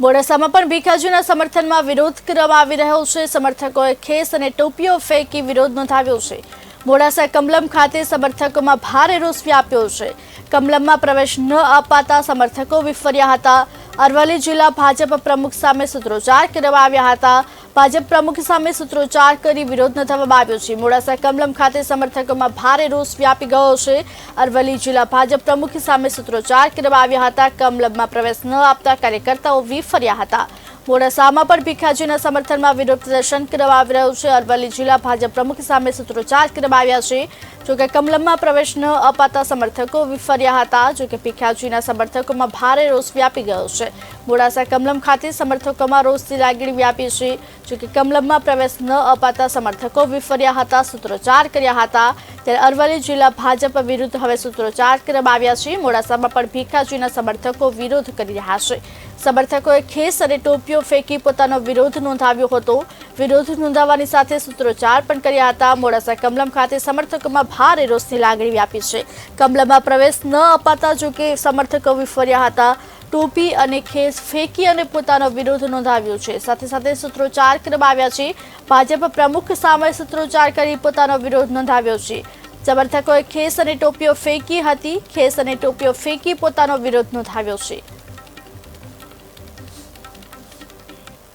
મોડાસામાં પણ ભીખાજીના સમર્થનમાં વિરોધ કરવામાં આવી રહ્યો છે. સમર્થકોએ ખેસ અને ટોપીઓ ફેંકી વિરોધ નોંધાવ્યો છે. મોડાસા કમલમ ખાતે સમર્થકોમાં ભારે રોષ વ્યાપ્યો છે. કમલમમાં પ્રવેશ ન અપાતા સમર્થકો વિફર્યા હતા. અરવલ્લી જિલ્લા ભાજપ પ્રમુખ સામે સૂત્રોચ્ચાર કરવામાં આવ્યા હતા. ભાજપ પ્રમુખ સામે સૂત્રોચ્ચાર કરી વિરોધ નોંધાવવામાં આવ્યો છે. મોડાસા કમલમ ખાતે સમર્થકોમાં ભારે રોષ વ્યાપી ગયો છે. અરવલ્લી જિલ્લા ભાજપ પ્રમુખ સામે સૂત્રોચ્ચાર કરવામાં આવ્યા હતા. કમલમમાં પ્રવેશ ન આપતા કાર્યકર્તાઓ વિફર્યા હતા. મોડાસામાં પણ ભીખાજીના સમર્થનમાં વિરોધ પ્રદર્શન કરવામાં આવી રહ્યું છે. અરવલ્લી જિલ્લા ભાજપ પ્રમુખ સામે સૂત્રોચ્ચાર કરવામાં આવ્યા છે. જોકે કમલમમાં પ્રવેશ ન અપાતા સમર્થકો વિફર્યા હતા. જોકે ભીખાજીના સમર્થકોમાં ભારે રોષ વ્યાપી ગયો છે. મોડાસા કમલમ ખાતે સમર્થકોમાં રોષની લાગણી વ્યાપી છે. જોકે કમલમમાં પ્રવેશ ન અપાતા સમર્થકો વિફર્યા હતા, સૂત્રોચ્ચાર કર્યા હતા. ત્યારે અરવલ્લી જિલ્લા ભાજપ વિરુદ્ધ હવે સૂત્રોચ્ચાર કરવામાં છે. મોડાસામાં પણ ભીખાજીના સમર્થકો વિરોધ કરી રહ્યા છે. સમર્થકોએ ખેસ અને ટોપીઓ ફેંકી પોતાનો વિરોધ નોંધાવ્યો હતો. વિરોધ નોંધાવવાની સાથે સૂત્રોચ્ચાર પણ કર્યા હતા. મોડાસા કમલમ ખાતે સમર્થકોમાં ભારે રોષની લાગણી વ્યાપી છે. કમલમમાં પ્રવેશ ન અપાતા જોકે સમર્થકો વિફર્યા હતા. ટોપી અને ખેસ ફેંકી અને પોતાનો વિરોધ નોંધાવ્યો છે. સાથે સાથે સૂત્રોચ્ચાર કરવામાં આવ્યા છે. ભાજપ પ્રમુખ સામે સૂત્રોચ્ચાર કરી પોતાનો વિરોધ નોંધાવ્યો છે. સમર્થકોએ ખેસ અને ટોપીઓ ફેંકી હતી. ખેસ અને ટોપીઓ ફેંકી પોતાનો વિરોધ નોંધાવ્યો છે.